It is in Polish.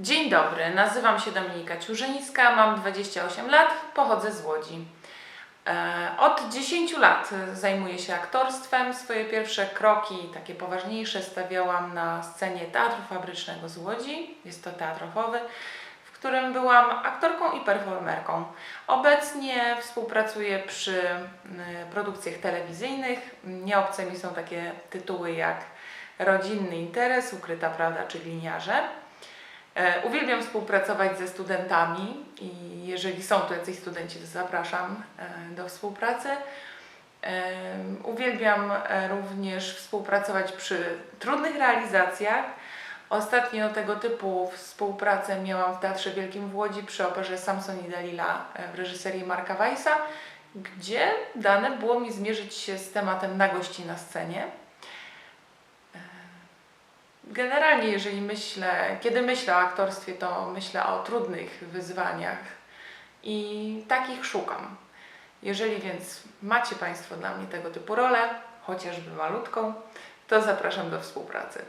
Dzień dobry, nazywam się Dominika Ciurzyńska, mam 28 lat, pochodzę z Łodzi. E, Od 10 lat zajmuję się aktorstwem. Swoje pierwsze kroki, takie poważniejsze, stawiałam na scenie Teatru Fabrycznego z Łodzi. Jest to teatr ofowy, w którym byłam aktorką i performerką. Obecnie współpracuję przy produkcjach telewizyjnych. Nieobce mi są takie tytuły jak Rodzinny Interes, Ukryta Prawda czy Gliniarze. E, Uwielbiam współpracować ze studentami i jeżeli są tu jacyś studenci, to zapraszam e, do współpracy. E, Uwielbiam również współpracować przy trudnych realizacjach. Ostatnio tego typu współpracę miałam w Teatrze Wielkim w Łodzi przy operze Samson i Dalila w reżyserii Marka Weissa, gdzie dane było mi zmierzyć się z tematem nagości na scenie. Generalnie, jeżeli myślę, kiedy myślę o aktorstwie, to myślę o trudnych wyzwaniach i takich szukam. Jeżeli więc macie Państwo dla mnie tego typu rolę, chociażby malutką, to zapraszam do współpracy.